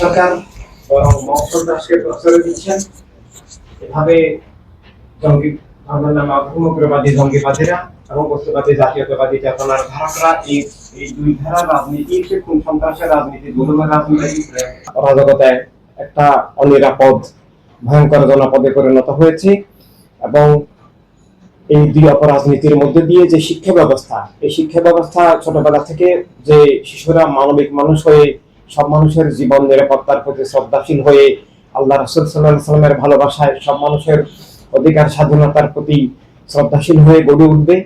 সরকার বরং মহসুল দাসকে প্রশ্রয় দিচ্ছেন। এভাবে জঙ্গি ধর্মের নামে অধর্মগ্রবাদী জঙ্গিবাদীরা এবং বস্তুবাদী জাতীয়তাবাদী চেতনার ধারকরা এই এই দুই ধারার রাজনীতি সে খুন সন্ত্রাসের রাজনীতি জুলুমের রাজনীতি, অরাজকতায় একটা অনিরাপদ, ভয়ঙ্কর জনপদে পরিণত হয়েছে এবং এই দুই অপরাজনীতির মধ্যে দিয়ে যে শিক্ষা ব্যবস্থা, এই শিক্ষা ব্যবস্থা ছোটবেলা থেকে যে শিশুরা মানবিক মানুষ হয়ে সব মানুষের জীবন নিরাপত্তার প্রতি শ্রদ্ধাশীল হয়ে আল্লাহ রসুল সাল্লামের ভালোবাসায় সব মানুষের অধিকার স্বাধীনতার প্রতি শ্রদ্ধাশীল হয়ে গড়ে উঠবে।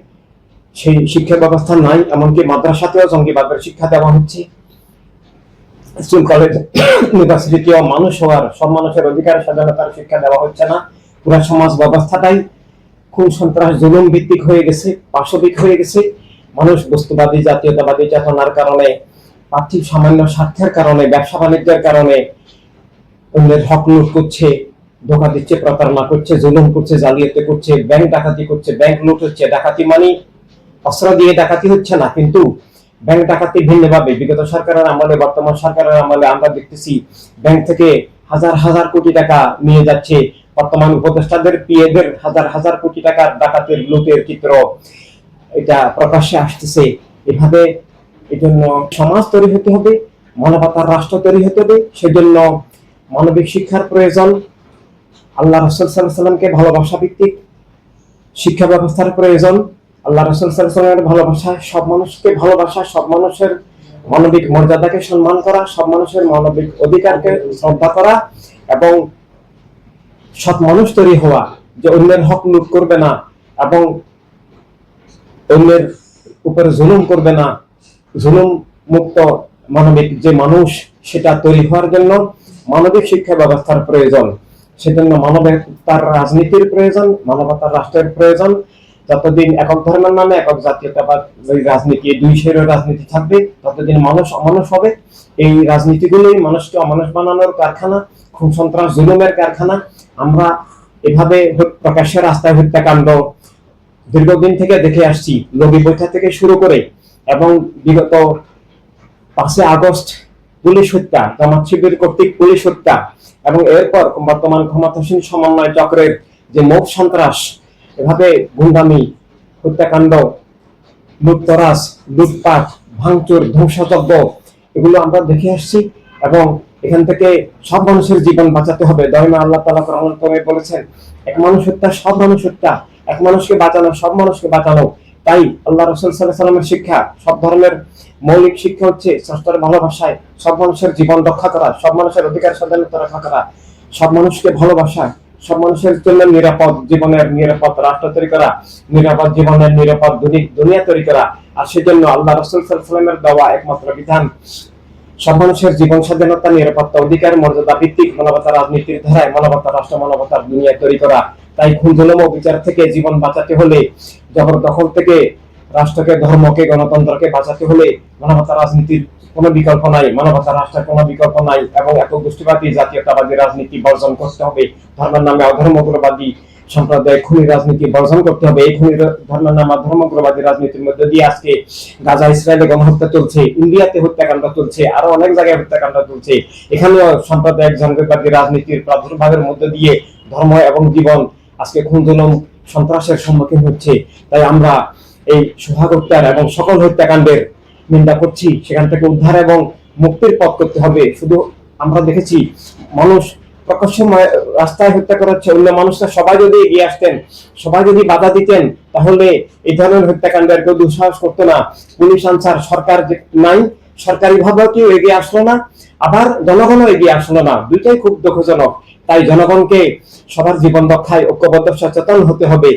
সেই শিক্ষা ব্যবস্থা নাই, এমনকি মাদ্রাসাতেও জঙ্গিবাদের শিক্ষা দেওয়া হচ্ছে। স্কুল কলেজ ইউনিভার্সিটিতেও মানুষ হওয়ার, সব মানুষের অধিকার স্বাধীনতার শিক্ষা দেওয়া হচ্ছে না। পুরো সমাজ ব্যবস্থাটাই খুন, সন্ত্রাস, জুলুম ভিত্তিক হয়ে গেছে, পাশবিক হয়ে গেছে। মানুষ বস্তুবাদী, জাতীয়তাবাদী চেতনার কারণে পার্থিব সামান্য স্বার্থের কারণে, ব্যবসা বাণিজ্যের কারণে অন্যের হক লুট করছে, ধোকা দিচ্ছে, প্রতারণা করছে, জুলুম করছে, জালিয়াতি করছে ব্যাংক ডাকাতি করছে ব্যাংক লুট হচ্ছে, ডাকাতি মানে অস্ত্র দিয়ে ডাকাতি হচ্ছে না, কিন্তু ব্যাংক ডাকাতি ভিন্নভাবে, বিগত সরকারের আমলে, বর্তমান সরকারের আমলে আমরা দেখতেছি ব্যাংক থেকে হাজার হাজার কোটি টাকা নিয়ে যাচ্ছে, বর্তমান উপদেষ্টাদের পিএদের হাজার হাজার কোটি টাকার ডাকাতের লুটের চিত্র এটা প্রকাশ্যে আসতেছে। এভাবে এজন্য সমাজ তৈরি হতে হবে, মানবতার রাষ্ট্র তৈরি হতে হবে, সেজন্য মানবিক শিক্ষার প্রয়োজন। আল্লাহ রসুল সাল্লামকে ভালোবাসা ভিত্তিক শিক্ষা ব্যবস্থার প্রয়োজন। আল্লাহ রসুল সাল্লামের ভালোবাসা সব মানুষকে ভালোবাসা, সব মানুষের মানবিক মর্যাদাকে সম্মান করা, সব মানুষের মানবিক অধিকারকে শ্রদ্ধা করা এবং সৎ মানুষ তৈরি হওয়া যে অন্যের হক লুট করবে না এবং অন্যের উপরে জুলুম করবে না। জুলুম মুক্ত মানবিক যে মানুষ, সেটা তৈরি হওয়ার জন্য মানবিক শিক্ষা ব্যবস্থার প্রয়োজন। সেজন্য মানবতার রাজনীতির প্রয়োজন, মানবতার রাষ্ট্রের প্রয়োজন। যতদিন একক ধর্মের নামে একক জাতীয়তাবাদ রাজনীতি, দুই শেরের রাজনীতি থাকবে, ততদিন মানুষ অমানুষ হবে। এই রাজনীতিগুলোই মানুষকে অমানুষ বানানোর কারখানা, খুন সন্ত্রাস, জুলুমের কারখানা। আমরা এভাবে প্রকাশ্যে রাস্তায় হত্যাকাণ্ড দীর্ঘদিন থেকে দেখে আসছি। লগি বৈঠা থেকে শুরু করে এবং বিগত পাঁচই আগস্ট পুলিশ হত্যা, জামাত শিবির কর্তৃক পুলিশ হত্যা এবং এরপর বর্তমান ক্ষমতাসীন সমন্বয় চক্রের যে মোট সন্ত্রাস, এভাবে গুন্ডামি, হত্যাকাণ্ড, লুটতরাজ, লুটপাট, ভাঙচুর, ধ্বংসযজ্ঞ, এগুলো আমরা দেখে আসছি এবং এখান থেকে সব মানুষের জীবন বাঁচাতে হবে। দয়মা আল্লাহ তালা রহমান করে বলেছেন, এক মানুষ হত্যা, সব মানুষ হত্যা। এক মানুষকে বাঁচানো, সব মানুষকে বাঁচানো। তাই আল্লাহ রসুল সাল্লাহ সাল্লামের শিক্ষা, সব ধরনের মৌলিক শিক্ষা হচ্ছে স্রষ্টার ভালোবাসায় সব মানুষের জীবন রক্ষা করা, সব মানুষের অধিকার স্বাধীনতা রক্ষা করা, সব মানুষকে ভালোবাসা, সব মানুষের জন্য নিরাপদ জীবনের নিরাপদ রাষ্ট্র তৈরি করা, নিরাপদ জীবনের নিরাপদ দুনিয়া তৈরি করা, আর সেজন্য আল্লাহ রসুল সাল্লামের দেওয়া একমাত্র বিধান, সব মানুষের জীবন স্বাধীনতা, নিরাপত্তা, অধিকার, মর্যাদা ভিত্তিক মানবতা রাজনীতির ধারায় মানবতা, রাষ্ট্র মানবতার দুনিয়া তৈরি করা। তাই খুন জুলুম বিচার থেকে জীবন বাঁচাতে হলে জবরদখল থেকে রাষ্ট্রকে, ধর্মকে, গণতন্ত্রকে বাঁচাতে হলে মানবতার রাজনীতির কোনো বিকল্প নাই, মানবতার রাষ্ট্রের কোনো বিকল্প নাই এবং একক গোষ্ঠীবাদী, জাতীয়তাবাদী রাজনীতি বর্জন করতে হবে, ধর্মের নামে অধর্মগ্রবাদী সম্প্রদায় খুনি রাজনীতি বর্জন করতে হবে, এই খুনি ধর্মের নামে ধর্মগ্রবাদী রাজনীতির মধ্যে দিয়ে আজকে গাজা, ইসরায়েলে গণহত্যা চলছে, ইন্ডিয়াতে হত্যাকাণ্ড চলছে, আরও অনেক জায়গায় হত্যাকাণ্ড চলছে। এখানেও সাম্প্রদায়িক জঙ্গিবাদী রাজনীতির প্রাদুর্ভাবের মধ্যে দিয়ে ধর্ম এবং জীবন আজকে খুন সন্ত্রাসের সম্মুখীন হচ্ছে। তাই আমরা এই সোহাগ হত্যার এবং সকল হত্যাকাণ্ডের নিন্দা করছি। সেখান থেকে উদ্ধার এবং মুক্তির পথ করতে হবে। শুধু আমরা দেখেছি, মানুষ প্রকাশ্যে রাস্তায় হত্যা করা হচ্ছে অন্য মানুষরা সবাই যদি এগিয়ে আসতেন, সবাই যদি বাধা দিতেন, তাহলে এই ধরনের হত্যাকাণ্ডের কেউ দুঃসাহস করতো না। পুলিশ আনসার সরকার নাই। সরকারি ভাবেও কেউ এগিয়ে আসলো না, আবার জনগণও এগিয়ে আসলো না। দুইটাই খুব দুঃখজনক। তাই জনগণকে সবার জীবন রক্ষায় ঐক্যবদ্ধ, সচেতন হতে হবে।